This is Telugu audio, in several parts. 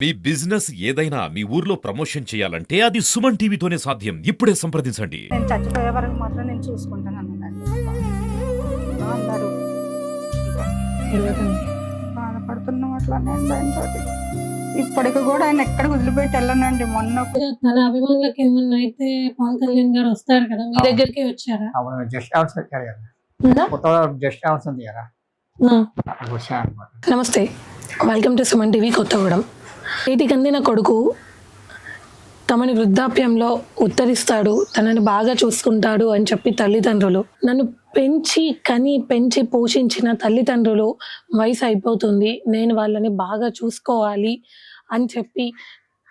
మీ బిజినెస్ ఏదైనా మీ ఊర్లో ప్రమోషన్ చేయాలంటే అది సుమన్ టీవీతోనే సాధ్యం. ఇప్పుడే సంప్రదించండి. నేను చచ్చిపోయే వరకు మాత్రం నేను చూసుకుంటాను అందరూ బాధపడుతున్నాం దాంతో ఇప్పటికి కూడా ఆయన ఎక్కడ వదిలిపెట్టి వెళ్ళనండి. మొన్న తన అభిమానులకు ఏమన్నా అయితే పవన్ కళ్యాణ్ గారు వస్తారు కదా మీ దగ్గరికి వచ్చారా? అవును జస్ట్ కదా. ఉందా? కొత్తగా జస్ట్ హౌస్ ఉంది కదా. ఆ. అక్కడికి వచ్చాను అనమాట నమస్తే. Welcome to Suman TV Kothagudem. వీటికి కొడుకు తమని వృద్ధాప్యంలో ఉత్తరిస్తాడు తనని బాగా చూసుకుంటాడు అని చెప్పి తల్లిదండ్రులు. నన్ను పెంచి కని పెంచి పోషించిన తల్లిదండ్రులు వయసు అయిపోతుంది నేను వాళ్ళని బాగా చూసుకోవాలి అని చెప్పి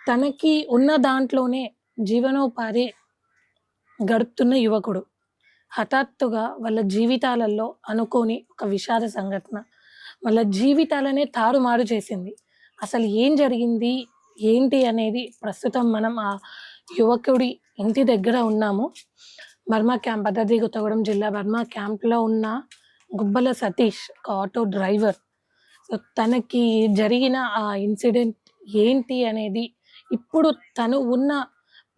తనకి ఉన్న దాంట్లోనే జీవనోపాధి గడుపుతున్న యువకుడు. హఠాత్తుగా వాళ్ళ జీవితాలలో అనుకోని ఒక విషాద సంఘటన. వాళ్ళ జీవితాలనే తారుమారు చేసింది. అసలు ఏం జరిగింది? ఏంటి అనేది ప్రస్తుతం మనం ఆ యువకుడి ఇంటి దగ్గర ఉన్నాము. బర్మా క్యాంప్ భద్రాద్రి కొత్తగూడెం జిల్లా బర్మా క్యాంప్లో ఉన్న గుబ్బల సతీష్ ఒక ఆటో డ్రైవర్. సో తనకి జరిగిన ఆ ఇన్సిడెంట్ ఏంటి అనేది ఇప్పుడు తను ఉన్న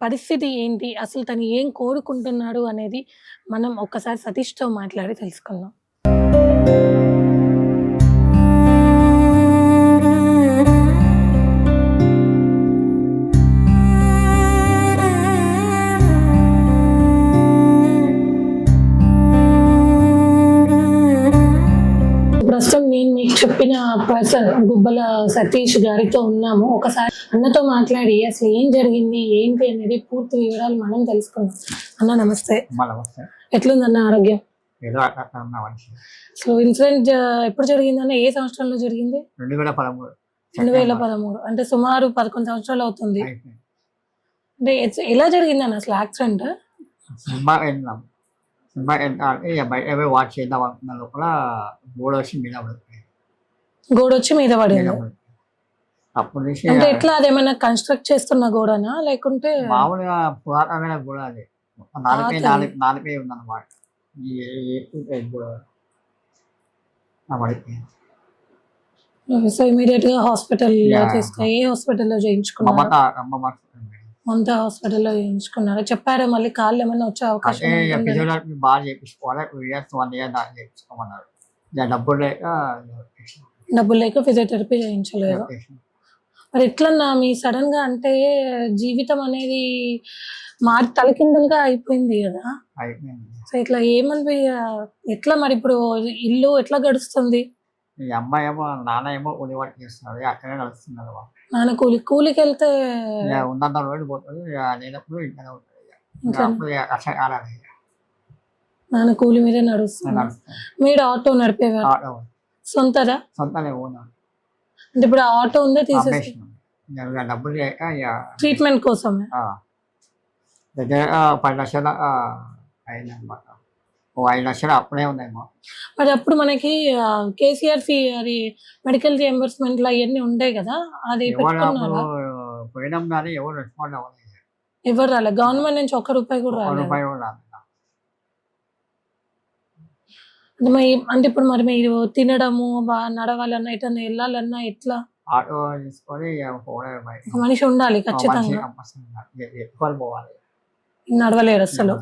పరిస్థితి ఏంటి అసలు తను ఏం కోరుకుంటున్నాడు అనేది మనం ఒక్కసారి సతీష్తో మాట్లాడి తెలుసుకుందాం. చెప్పిన పర్సన్ గుబ్బల సతీష్ గారితో ఉన్నాము. ఒకసారి అన్నతో మాట్లాడి అసలు ఏం జరిగింది? ఏంటి? అనేది పూర్తి వివరాలు మనం తెలుసుకుందాం. అన్న నమస్తే. ఎట్లుంది అన్న ఆరోగ్యం? సో ఇన్సిడెంట్ ఎప్పుడు జరిగింది అన్న ఏ సంవత్సరంలో జరిగింది? రెండు వేల పదమూడు. రెండు వేల పదమూడు. అంటే సుమారు పదకొండు సంవత్సరాలు అవుతుంది. అంటే ఎలా జరిగింది అన్న అసలు యాక్సిడెంట్? సినిమా సినిమా వాచ్ చేద్దాం అనుకున్న లోపల గోడ వచ్చి మీద గోడ వచ్చి మీద పడింది. అప్పటి నుంచి అంటే ఎట్లా అదేమైనా కన్స్ట్రక్ట్ చేస్తున్న గోడనా? లేకుంటే మామూలుగా పురాతనమైన గోడ అది. నాలుపై. నాలుగు నాలుపై ఉందన్నమాట. సో ఇమీడియట్గా హాస్పిటల్. తీసుకు ఏ హాస్పిటల్లో చేయించుకున్నారు? మమత హాస్పిటల్లో చేయించుకున్నారు? చెప్పారా మళ్ళీ కాళ్ళు ఏమైనా వచ్చే అవకాశం బాగా చేయించుకోవాలి. వన్ ఇయర్ దాకా చేయించుకోమన్నారు. డబ్బులు లేక డబ్బులు లేక ఫిజియోథెరపీ చేయించలేదు. మరి ఎట్లన్నా మీ సడన్గా అంటే జీవితం అనేది మారి తలకిందులుగా అయిపోయింది కదా. సో ఇట్లా ఏమని ఎట్లా మరి ఇప్పుడు ఇల్లు ఎట్లా గడుస్తుంది? ఈ అమ్మాయి ఏమో నాన్న ఏమో వంట చేస్తున్నాడు అక్కడే నడుస్తున్నాడు. నాన్న కూలి కూలికి వెళ్తే రోజు పోతుంది లేనప్పుడు ఇంట్లోనే ఉంటుంది. నాన్న కూలి మీదే నేను నడుస్తుంది. నడుస్తాను. మీరు ఆటో నడిపేవారు? సొంతదా? సొంతనే ఓనాడు అంటే ఇప్పుడు ఆటో ఉందే తీసేసి డబ్బులు లేక ట్రీట్మెంట్ కోసమే. ఆ, దగ్గర ఆ, పది లక్షల అయిందన్నమాట. ఓ ఐదు లక్షలు అప్పుడే ఉన్నాయేమో. మరి అప్పుడు మనకి కేసీఆర్ ఫీ అది మెడికల్ రియంబర్స్మెంట్ అవన్నీ ఉండే కదా అది పోయినాం కానీ ఎవరు రెస్పాండ్ అవ్వలేదు. ఎవరు రాలే? గవర్నమెంట్ నుంచి ఒక్క రూపాయి కూడా రాలేదు. రూపాయి కూడా రాలేదు అంటే మరి అంటే ఇప్పుడు మరి మీరు తినడము బాగా నడవాలన్నా ఎటన్నా వెళ్ళాలన్నా ఎట్లా? ఆటో తీసుకొని. ఒక మనిషి ఉండాలి ఖచ్చితంగా. పోవాలి. నడవలేరు అసలు.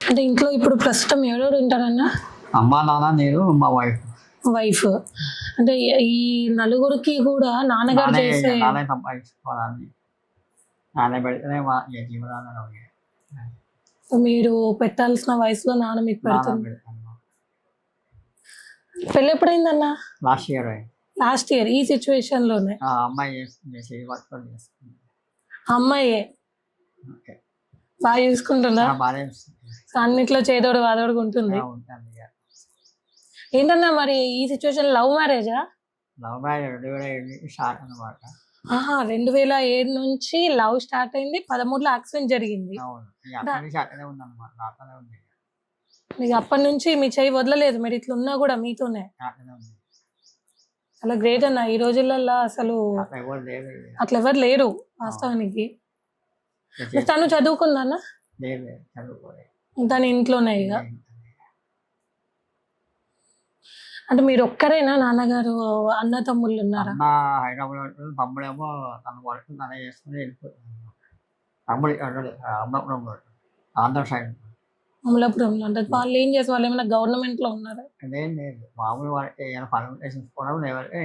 అంటే ఇంట్లో ఇప్పుడు ప్రస్తుతం ఎవరెవరు ఉంటారన్నా? అమ్మ నాన్న నేను మా వైఫ్ వైఫ్ అంటే ఈ- నలుగురికి కూడా నాన్నగారు నానే చేసే నానే సంపాదించుకోవాలని నానే పెడితేనే మా ఇక జీవనాధారం ఇక. మీరు పెట్టాల్సిన వయసులో నాన్న మీకు పెడుతుంది పెళ్ళి ఎప్పుడైందన్నా? లాస్ట్ ఇయర్ లాస్ట్ ఇయర్ ఈ సిచ్యువేషన్లోనే? అమ్మాయి అమ్మాయి. బాగా చూసుకుంటుందా. సో అన్నిట్లో చేదోడు వాదోడుగా ఉంటుంది? ఏంటన్నా మరి ఈ సిచ్యువేషన్ లవ్ మ్యారేజా లవ్ మ్యారేజ్ రెండు వేల ఏడు స్టార్ట్ అనమాట రెండు వేల ఏడు నుంచి లవ్ స్టార్ట్ అయింది పదమూడులో యాక్సిడెంట్ జరిగింది. మీకు అప్పటి నుంచి మీ చేయి వదలలేదు మీరు ఇట్లా ఉన్నా కూడా మీతోనే. చాలా గ్రేట్ అన్న ఈ రోజులలో అసలు. అట్లా ఎవరు లేరు వాస్తవానికి. తను చదువుకోలేదు. తన ఇంట్లోనే ఇక. అంటే మీరు ఒక్కరేనా నాన్నగారు అన్న తమ్ముళ్ళు ఉన్నారా? హైదరాబాద్ ఉంటాడు తమ్ముడేమో తను వర్క్ తనే చేసుకుని వెళ్ళిపోతున్నాడు తమ్ముడు ఆంధ్ర సైడ్. అమలాపురంలో అంటే వాళ్ళు ఏం చేసే వాళ్ళు ఏమైనా గవర్నమెంట్లో ఉన్నారా? అదేం లేదు. మామూలు వాళ్ళకి ఏమైనా పనులు లేదంటే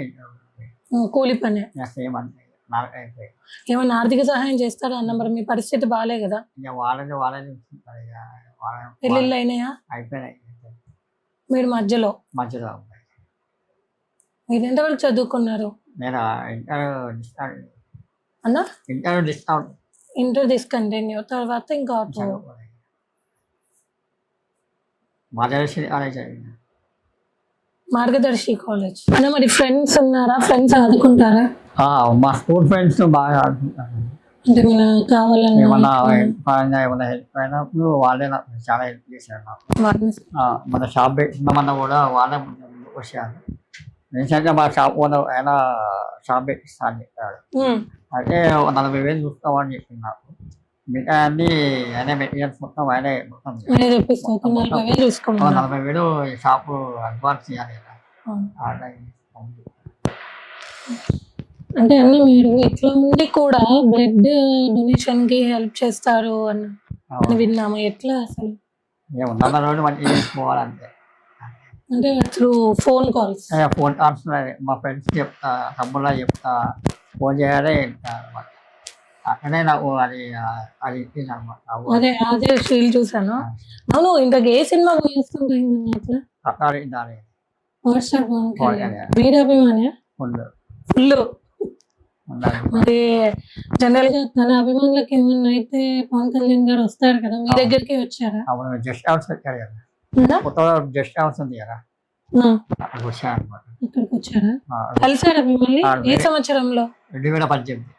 ఉమ్, కూలి పని. సేమ్ అంతే. ఏమైనా ఆర్థిక సహాయం చేస్తారా? అన్న మరి మీ పరిస్థితి బాగాలే కదా. ఇక వాళ్ళని వాళ్ళని చూసుకుంటారు. ఇక వాళ్ళ పెళ్ళిళ్ళు అయినాయా? అయిపోయినాయి. మీరు మధ్యలో? మధ్యలో మీరు ఎంతవరకు చదువుకున్నారు? నేను ఇంటర్ అన్న? Inter discount. Inter discontinue. తర్వాత ఇంకా అటు మదర్సి కాలేజ్ చదివిన మార్గదర్శి కాలేజ్. అన్న మరి ఫ్రెండ్స్ ఉన్నారా? ఫ్రెండ్స్ ఆదుకుంటారా? ఆ, మా స్కూల్ ఫ్రెండ్స్ బాగా ఆడుకుంటారు. అంటే మన కావాలన్నా ఏమన్నా పరంగా ఏమన్నా హెల్ప్ అయినప్పుడు వాళ్ళే నాకు చాలా హెల్ప్ చేశారు నాకు. వాళ్ళని ఆ, మన షాప్ పెట్టినామన్నా కూడా వాళ్ళే ముందు ముందుకు వచ్చారు. ఎందుకంటే మా షాప్ ఓనర్ ఆయన షాప్ పెట్టిస్తాను చెప్పాడు. ఉమ్, అయితే నలభై వేలు చూస్తామని చెప్పింది నాకు. మిగతా అన్ని ఆయనే మెటీరియల్స్ మొత్తం ఆయనే మొత్తం అదే నలభై వేలు ఒక చూసుకోమన్నా నలభై వేలు ఈ షాపు అడ్వాన్స్ చేయాలి కదా అవును. అంటే అన్న మీరు ఇట్లా ఉండి కూడా బ్లడ్ డొనేషన్కి హెల్ప్ చేస్తారు అన్న. అని విన్నాము ఎట్లా అసలు? మేము వంద రోజులు మంచి చేసుకోవాలంటే అంటే త్రూ ఫోన్ కాల్స్ ఏ, ఫోన్ కాల్స్ ఉన్నాయి. మా ఫ్రెండ్స్ చెప్తా తమ్ముళ్ళ చెప్తా ఫోన్ చేయాలి అనమాట అక్కడే నాకు అది అది ఇచ్చింది అనమాట అదే అదే షీల్ చూసాను అవును ఇంతకు ఏ సినిమా పోయిస్తుంటాయి అట్లా? అక్కడ దాని వాట్సాప్. వీరాభిమాని ఫుల్ ఫుల్ మరి జనరల్గా తన అభిమానులకు ఏమన్నా అయితే పవన్ కళ్యాణ్ గారు వస్తారు కదా మీ దగ్గరికి వచ్చారా? అప్పుడు జస్ట్ హౌస్ పెట్టారు కదా? కొత్తగా జస్ట్ హౌస్ ఉంది కదా. అక్కడికి అనమాట ఇక్కడికి వచ్చారా? కలిసారా మిమ్మల్ని? ఏ సంవత్సరంలో? రెండు వేల పద్దెనిమిది.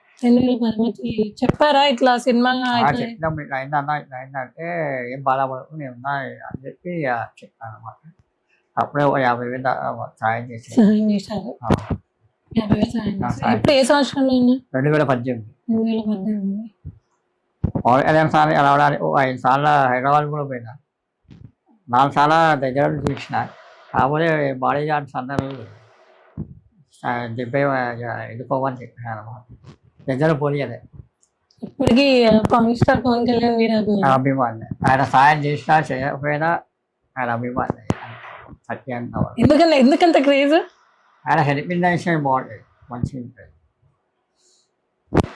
చెప్పారా ఇట్లా సినిమా చెప్పినాం. ఇట్లా అయిందన్నా ఇట్లా అయిందంటే ఏం బాధపడకు నేను ఉన్నా అని చెప్పి చెప్పాను అనమాట అప్పుడే ఒక యాభై వేలు సాయం చేసి చేశారు. ఆ, యాభై వేలు సహాయం ఆ, చేశారు. సహాయం. ఇప్పుడు ఏ సంవత్సరంలో ఉన్నా రెండు వేల పద్దెనిమిది. రెండు వేల పద్దెనిమిది. పవన్ కళ్యాణ్ సార్ రావడానికి ఓ ఐదు సార్లు హైదరాబాద్ కూడా పోయినా. నాలుగు సార్లు దగ్గర చూసిన. కాకపోతే బాడీ గార్డ్స్ అందరూ ఆ, డెబ్బై వెళ్ళిపోవని చెప్పినారు అన్నమాట దగ్గర పోనీయలే ఇప్పటికీ పవన్ స్టార్ పవన్ కళ్యాణ్ అభిమాని ఆయన సాయం చేసినా చేయకపోయినా ఆయన అభిమాని సత్యం ఎందుకంటే ఎందుకంత క్రేజ్? ఆయన హెల్పిండేషన్ బాగుంటుంది. మంచిగా ఉంటుంది.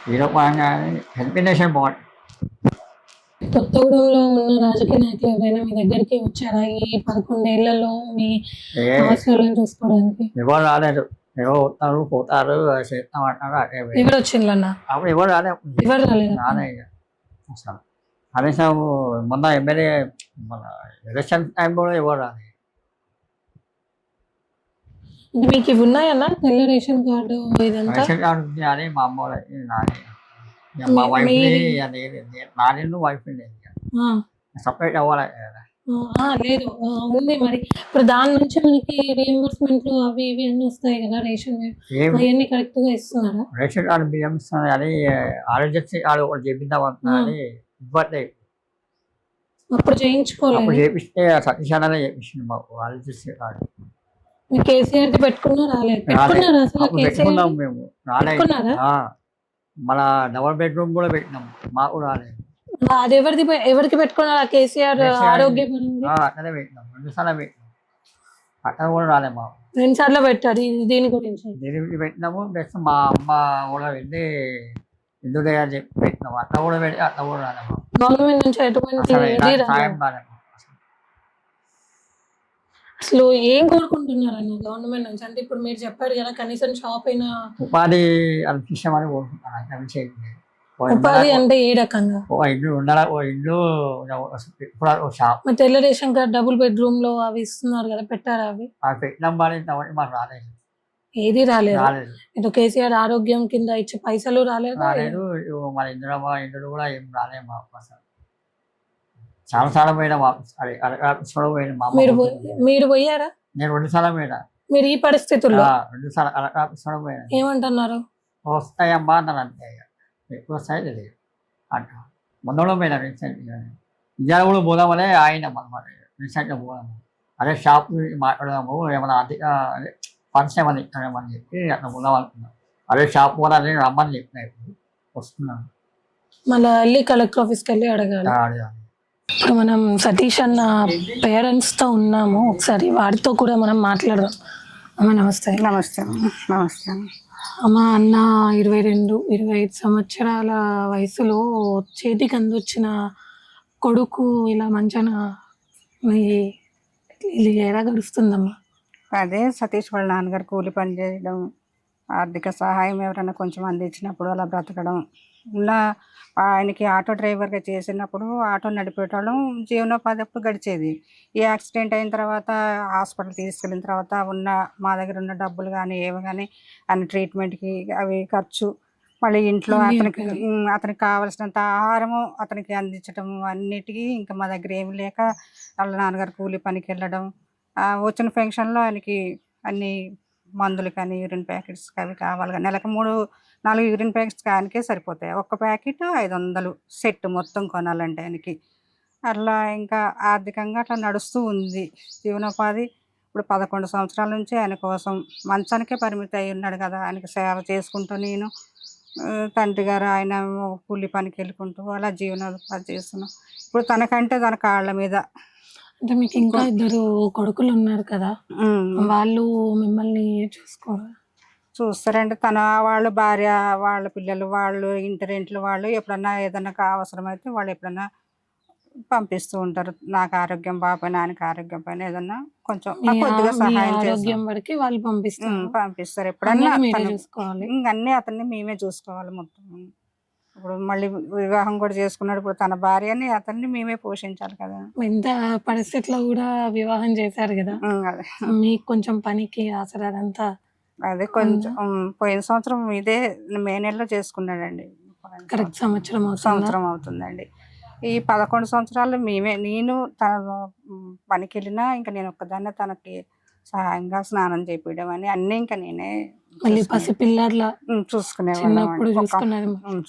హీరో పరంగా హెల్పిండేషన్ బాగుంటుంది. కొత్తగూడెంలో ఉన్న రాజకీయ నాయకులు ఎవరైనా మీ దగ్గరికి వచ్చారా? ఈ పదకొండేళ్ళలో మీ చూసుకోవడానికి? ఎవరు రాలేదు. ఎవరు వస్తారు పోతారు చేస్తాం అంటారు అదే వేరు. ఎవరు వచ్చిండ్లన్న అప్పుడు ఎవరు రాలేదు ఎవరు రాలేదు రాలే ఇక అసలు కనీసం మొన్న ఎమ్మెల్యే మన ఎలక్షన్ టైం కూడా ఎవరు అంటే మీకు ఇవి ఉన్నాయన్న తెల్ల రేషన్ కార్డు ఇదంతా రేషన్ కార్డు ఉంది కానీ మా అమ్మ ఇక మా వైఫ్ నాది వైఫ్ సపరేట్ అవ్వాలి కదా. లేదు. ఉంది మరి. ఇప్పుడు దాని నుంచి మనకి రియంబర్స్మెంట్లు అవి ఇవి అన్నీ వస్తాయి కదా రేషన్ అవన్నీ కరెక్ట్గా ఇస్తున్నారా? రేషన్ కార్డు బియ్యం ఇస్తుంది కానీ ఆరోగ్యశ్రీ కార్డు ఒకటి చేపిద్దాం అంటున్నా కానీ ఇవ్వట్లే అప్పుడు అప్పుడు చేయించుకోలేదు చేపిస్తే సతీశాలనే చేపించింది మాకు ఆరోగ్యశ్రీ కార్డు. మీ కేసీఆర్ ది పెట్టుకున్నా రాలేదు. పెట్టుకున్నారా అసలు అప్పుడు పెట్టుకున్నాం మేము. రాలేదు. పెట్టుకున్నారా? మన డబల్ బెడ్రూమ్ కూడా పెట్టినాం. మాకు రాలేదు. అది ఎవరిది ఎవరికి పెట్టుకున్నారా? కేసీఆర్ కేసీఆర్ ఆరోగ్యపరంగా ఆ, అట్లనే పెట్టినాం. రెండు సార్లు పెట్టినాం. అట్లా కూడా రాలేదు మాకు. రెండు సార్లు పెట్టారు. ఇది- దీని గురించి. డెలివరీ పెట్టినాము. నెక్స్ట్ మా అమ్మ కూడా వెళ్ళి ఎందుకు అని చెప్పి పెట్టినాము. అట్లా కూడా పెట్టి అట్లా కూడా మాకు. గవర్నమెంట్ నుంచి ఎటువంటి అసలు సాయం రాలేదు ఏం కోరుకుంటున్నారు అన్న గవర్నమెంట్ నుంచి? అంటే ఇప్పుడు మీరు చెప్పారు కదా కనీసం షాప్ అయినా ఉపాధి అనిపించామని కోరుకుంటున్నాను అంత విషయం ఉపాధి అంటే ఏ రకంగా ఓ ఇల్లు ఉండాలా? ఓ ఇల్లు ఇప్పుడు షాప్. తెల్ల రేషన్ కార్డ్ డబుల్ బెడ్రూమ్లో అవి ఇస్తున్నారు కదా పెట్టారా అవి? ఆ పెట్టినాం బాగా ఇంతవరకు మాకు రాలేదు. ఏది రాలేదు? రాలేదు. ఇటు కేసీఆర్ ఆరోగ్యం కింద ఇచ్చే పైసలు రాలేదు? రాలేదు. మన ఇందులో మా ఇందులో కూడా ఏం రాలేదు మాకు అసలు. చాలా సార్లు పోయినా అది ఆఫీస్ కూడా పోయినా మా మీరు. పోయి- మీరు పోయారా? నేను రెండు సార్లు పోయినా. మీరు ఈ పరిస్థితుల్లో? రెండు సార్లు పోయినా. ఏమంటున్నారు? వస్తాయమ్మా అన్నారు అంతే ఇక ఎక్కువ వస్తాయి తెలియదు అంట మొన్న కూడా పోయినా. రీసెంట్ ఇవాళ కూడా పోదామనే ఆయన అనమాట రీసెంట్గా పోదాం. అదే షాప్ మాట్లాడదాము ఏమైనా అధిక అదే ఫండ్స్ ఏమైనా ఇస్తామని చెప్పి అట్లా ఉందాం అనుకున్నాం. అదే షాప్ అదే రమ్మని చెప్పిన ఇప్పుడు. వస్తున్నాను. మళ్ళీ వెళ్ళి కలెక్టర్ ఆఫీస్కి వెళ్ళి అడగాలి. అడగాలి. ఇప్పుడు మనం సతీష్ అన్న పేరెంట్స్తో ఉన్నాము. ఒకసారి వారితో కూడా మనం మాట్లాడదాం. అమ్మ నమస్తే నమస్తే అమ్మ. నమస్తే అమ్మ. అన్న ఇరవై రెండు ఇరవై ఐదు సంవత్సరాల వయసులో చేతికి అందొచ్చిన కొడుకు ఇలా మంచాన ఇది ఎలా గడుస్తుందమ్మా అదే సతీష్ వాళ్ళ నాన్నగారు కూలి పని చేయడం ఆర్థిక సహాయం ఎవరైనా కొంచెం అందించినప్పుడు అలా బ్రతకడం ఉన్న ఆయనకి ఆటో డ్రైవర్గా చేసినప్పుడు ఆటో నడిపేటోళ్ళం జీవనోపాధి అప్పుడు గడిచేది. ఈ యాక్సిడెంట్ అయిన తర్వాత హాస్పిటల్ తీసుకెళ్ళిన తర్వాత ఉన్న మా దగ్గర ఉన్న డబ్బులు కానీ ఏవి కానీ ఆయన ట్రీట్మెంట్కి అవి ఖర్చు. మళ్ళీ ఇంట్లో అతనికి అతనికి కావలసినంత ఆహారము అతనికి అందించడం అన్నిటికీ ఇంకా మా దగ్గర ఏమి లేక వాళ్ళ నాన్నగారు కూలి పనికి వెళ్ళడం వచ్చిన ఫంక్షన్లో ఆయనకి అన్ని మందులు కానీ యూరిన్ ప్యాకెట్స్ అవి కావాలి. కానీ నెలకు మూడు నాలుగు యూరిన్ ప్యాకెట్స్ ఆయనకే సరిపోతాయి. ఒక్క ప్యాకెట్ ఐదు వందలు సెట్ మొత్తం కొనాలంటే ఆయనకి. అట్లా ఇంకా ఆర్థికంగా అట్లా నడుస్తూ ఉంది. జీవనోపాధి ఇప్పుడు పదకొండు సంవత్సరాల నుంచి ఆయన కోసం మంచానికే పరిమితి అయి ఉన్నాడు కదా. ఆయనకి సేవ చేసుకుంటూ నేను తండ్రి గారు ఆయన కూలి పనికి వెళ్ళుకుంటూ అలా జీవనోపాధి చేస్తున్నాం. ఇప్పుడు తనకంటే తన కాళ్ళ మీద అంటే మీకు ఇంకా ఇద్దరు కొడుకులు ఉన్నారు కదా. వాళ్ళు మిమ్మల్ని చూసుకోరు? చూస్తారంటే తన వాళ్ళ భార్య వాళ్ళ పిల్లలు వాళ్ళు ఇంటి రెంట్లు వాళ్ళు ఎప్పుడన్నా ఏదన్నా అవసరమైతే వాళ్ళు ఎప్పుడన్నా పంపిస్తూ ఉంటారు. నాకు ఆరోగ్యం బాపైన ఆయనకి ఆరోగ్యం పైన ఏదన్నా కొంచెం కొద్దిగా సహాయం వాళ్ళు పంపిస్తారు. ఎప్పుడన్నా అన్నీ మీరే తను- చూసుకోవాలి. ఇంక అన్నీ అతన్ని మేమే చూసుకోవాలి మొత్తం. ఇప్పుడు మళ్ళీ వివాహం కూడా చేసుకున్నాడు. ఇప్పుడు తన భార్యని అతన్ని మేమే పోషించాలి కదా. ఇంత పరిస్థితిలో కూడా వివాహం చేశారు కదా. మీకు కొంచెం పనికి ఆసరా అదంతా అదే కొంచెం పోయిన సంవత్సరం ఇదే మే నెలలో చేసుకున్నాడండి. కరెక్ట్ సంవత్సరం సంవత్సరం అవుతుందండి. ఈ పదకొండు సంవత్సరాలు మేమే నేను తన పనికి వెళ్ళినా ఇంకా నేను ఒక్కదాన్నే తనకి సహాయంగా స్నానం చేపించడం అని అన్నీ ఇంకా నేనే మళ్ళీ చూసుకునేవాళ్ళం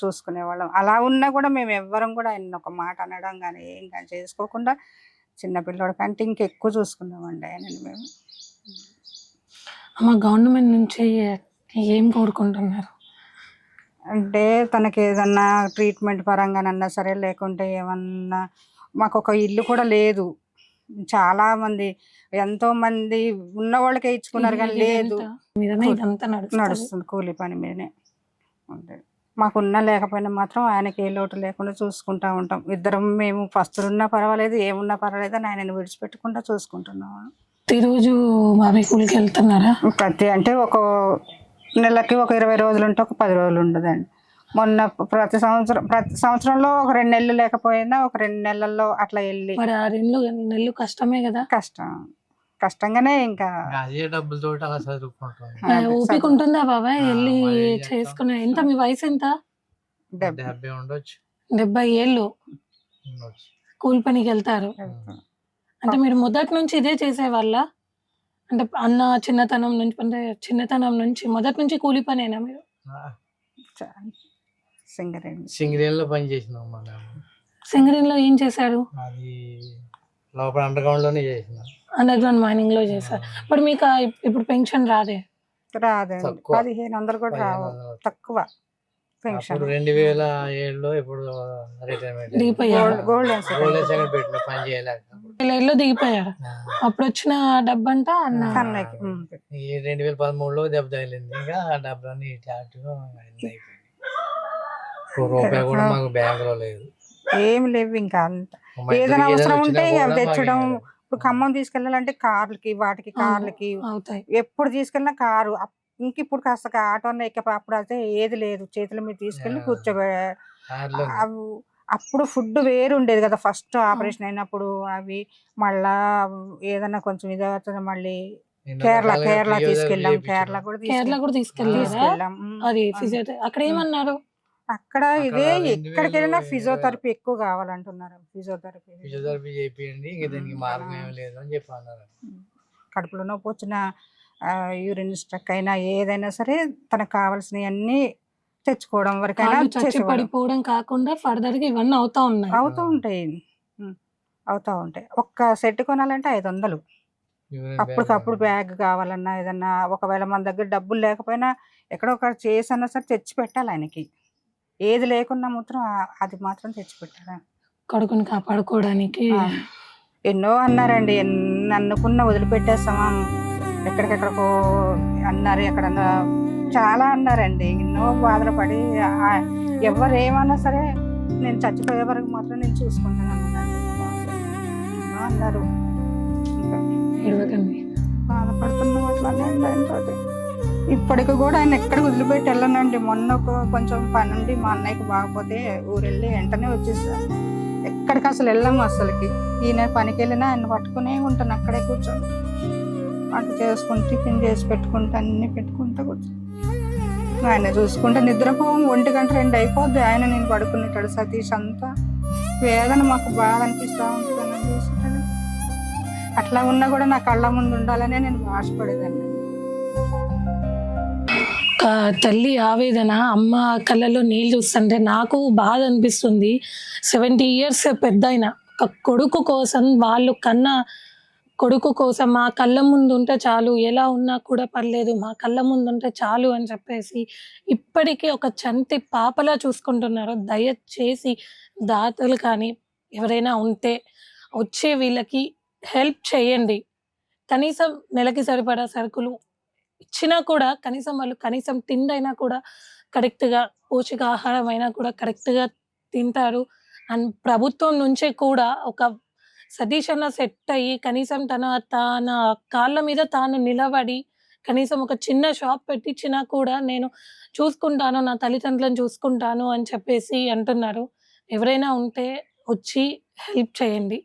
చూసుకునేవాళ్ళం. అలా ఉన్నా కూడా మేము ఎవ్వరం కూడా ఆయన ఒక మాట అనడం కానీ ఏం కానీ చేసుకోకుండా చిన్నపిల్లడి కంటే ఇంకెక్కువ చూసుకున్నామండి ఆయనని మేము. అమ్మ గవర్నమెంట్ నుంచి ఏం కోరుకుంటున్నారు? అంటే తనకి ఏదన్నా ట్రీట్మెంట్ పరంగానన్నా సరే లేకుంటే ఏమన్నా మాకు ఒక ఇల్లు కూడా లేదు. చాలా మంది ఎంతో మంది ఉన్న వాళ్ళకే ఇచ్చుకున్నారు కానీ లేదు. నడుస్తుంది. కూలి పని మీదనే. ఉంటుంది మాకున్నా లేకపోయినా మాత్రం ఆయనకి ఏ లోటు లేకుండా చూసుకుంటా ఉంటాం. ఇద్దరం మేము పస్తులున్నా పర్వాలేదు ఏమున్నా పర్వాలేదు అని ఆయనని విడిచిపెట్టకుండా చూసుకుంటున్నాము ప్రతిరోజు బాబాయ్ కూలికి వెళ్తున్నారా? ప్రతి అంటే ఒక నెలకి ఒక ఇరవై రోజులు ఉంటే ఒక పది రోజులు ఉండదండి. మొన్న ప్రతి సంవత్సరం ప్రతి సంవత్సరంలో ఒక రెండు నెలలు లేకపోయినా ఒక రెండు నెలల్లో అట్లా వెళ్ళి మరి ఆ రెండు నెలలు కష్టమే కదా? కష్టం. కష్టంగానే ఇంకా అదే డబ్బులతో అలా చదువుకుంటాం ఓపిక. ఉంటుందా బాబాయ్ వెళ్ళి? చేసుకునే ఎంత? మీ వయసు ఎంత? డెబ్బై. ఉండొచ్చు. డెబ్బై ఏళ్ళు. ఉండొచ్చు. కూలి పనికి వెళ్తారు. అంటే మీరు మొదటి నుంచి ఇదే చేసేవాళ్ళ? అంటే అన్న చిన్నతనం నుంచి అంటే చిన్నతనం నుంచి మొదటి నుంచి కూలి పనేనా మీరు? సింగరేణి. సింగరేణిలో పని చేసినాం మనం సింగరేణిలో ఏం చేశారు అది లోపల అండర్ గ్రౌండ్లోనే చేసినాం. అండర్ గ్రౌండ్ మైనింగ్లో చేశారు. బట్ మీకు ఆ ఇప్- ఇప్పుడు పెన్షన్ రాదే? రాదండి. తక్కువ. పదిహేను వందలు కూడా రావు. పదిహేను వందలు. తక్కువ. పెన్షన్. అప్పుడు రెండు వేల ఏడులో ఇప్పుడు రిటైర్మెంట్ దిగిపోయారు? గోల్డ్ సెకండ్ పెట్టిన పని చేయలేక ఏళ్ళలో దిగిపోయారు? ఆ, అప్పుడు వచ్చిన డబ్బంతా అన్న. కన్నయ్యకి ఉమ్. ఈ రెండు వేల పదమూడులో దెబ్బ తగిలింది. ఇంకా ఆ డబ్బులన్నీ అటు ఒక రూపాయి కూడా మాకు బ్యాంకులో లేదు. ఏమి లేవు ఇంకా అంత. ఏదైనా అవసరం ఉంటే తెచ్చడం. ఏం. ఇప్పుడు ఖమ్మం తీసుకెళ్ళాలంటే కార్లకి వాటికి కార్లకి. అవుతాయి. ఎప్పుడు తీసుకెళ్ళినా కారు. ఇంక ఇప్పుడు కాస్త ఆటో ఎక్క అప్పుడు అయితే ఏది లేదు. చేతుల మీద తీసుకెళ్ళి ఆ. కూర్చోబె అప్పుడు ఫుడ్ వేరు ఉండేది కదా ఫస్ట్ ఆపరేషన్ అయినప్పుడు అవి మళ్ళా ఏదన్నా కొంచెం ఇది అవుతుంది మళ్ళీ కేరళ కేరళ తీసుకెళ్ళాం. కేరళ కూడా కేరళ తీసుకెళ్ళాం. కూడా. అది అక్కడ ఏమన్నారు? అక్కడ ఇదే ఎక్కడికి వెళ్ళినా ఫిజియోథెరపీ ఎక్కువ కావాలంటున్నారు. ఫిజియోథెరపీ ఫిజియోథెరపీ చేపియండి. ఇంకా దీనికి మార్గం లేదు అని చెప్పి అన్నారు. కడుపులో నొప్పి వచ్చిన యూరిన్ స్ట్రక్ అయినా ఏదైనా సరే తనకు కావాల్సినవి అన్ని తెచ్చుకోవడం వరకైనా చచ్చి. పడిపోవడం కాకుండా ఫర్దర్గా ఇవన్నీ అవుతా ఉన్నాయి. అవుతూ ఉంటాయి. అవుతూ ఉంటాయి. ఒక్క సెట్ కొనాలంటే ఐదు వందలు అప్పటికప్పుడు బ్యాగ్ కావాలన్నా ఏదన్నా ఒకవేళ మన దగ్గర డబ్బులు లేకపోయినా ఎక్కడో ఒక చేసన్నా సరే తెచ్చి పెట్టాలి ఆయనకి. ఏది లేకున్నా మాత్రం అది మాత్రం తెచ్చి పెట్టాలి. కొడుకుని కాపాడుకోవడానికి. ఎన్నో అన్నారండి. ఎన్ని అనుకున్నా వదిలిపెట్టేస్తామా? ఎక్కడికెక్కడికో అన్నారు ఎక్కడన్నా చాలా అన్నారండి. ఎన్నో బాధలు పడి ఎవరు ఏమన్నా సరే నేను చచ్చిపోయే వరకు మాత్రం నేను చూసుకుంటాను అన్నారు. బాధపడుతున్నాం అట్లానే ఇప్పటికి కూడా ఆయన ఎక్కడ వదిలిపెట్టి వెళ్ళనండి. మొన్న ఒక కొంచెం పని ఉండి మా అన్నయ్యకి బాగపోతే ఊరెళ్ళి వెంటనే వచ్చేసాను ఎక్కడికి అసలు వెళ్ళాము అసలుకి. ఈయన పనికి వెళ్ళినా ఆయన పట్టుకునే ఉంటాను అక్కడే కూర్చొని. వంట చేసుకుని టిఫిన్ చేసి పెట్టుకుంటా అన్నీ పెట్టుకుంటా కూర్చో ఆయన చూసుకుంటే నిద్రపోవం ఒంటి గంట రెండు అయిపోద్ది. ఆయన నేను పడుకునేటాడు సతీష్ అంతా. వేదన మాకు బాధ అనిపిస్తూ ఉంటుంది అని చూస్తుంటే. అట్లా ఉన్నా కూడా నా కళ్ళ ముందు ఉండాలనే నేను ఆశపడేదాన్ని. ఒక తల్లి ఆవేదన అమ్మ కళ్ళలో నీళ్ళు చూస్తుంటే నాకు బాధ అనిపిస్తుంది. సెవెంటీ ఇయర్స్ పెద్ద అయిన ఒక కొడుకు కోసం వాళ్ళు కన్నా కొడుకు కోసం మా కళ్ళ ముందు ఉంటే చాలు ఎలా ఉన్నా కూడా పర్లేదు మా కళ్ళ ముందు ఉంటే చాలు అని చెప్పేసి ఇప్పటికీ ఒక చంటి పాపలా చూసుకుంటున్నారు దయచేసి దాతలు కానీ ఎవరైనా ఉంటే వచ్చే వీళ్ళకి హెల్ప్ చేయండి. కనీసం నెలకి సరిపడా సరుకులు ఇచ్చినా కూడా కనీసం వాళ్ళు కనీసం తిండైనా కూడా కరెక్ట్గా పోషకాహారం అయినా కూడా కరెక్ట్గా తింటారు. అండ్ ప్రభుత్వం నుంచే కూడా ఒక సతీష్ అన్న సెట్ అయ్యి కనీసం తన తన కాళ్ళ మీద తాను నిలబడి కనీసం ఒక చిన్న షాప్ పెట్టించినా కూడా నేను చూసుకుంటాను నా తల్లిదండ్రులను చూసుకుంటాను అని చెప్పేసి అంటున్నారు. ఎవరైనా ఉంటే వచ్చి హెల్ప్ చేయండి.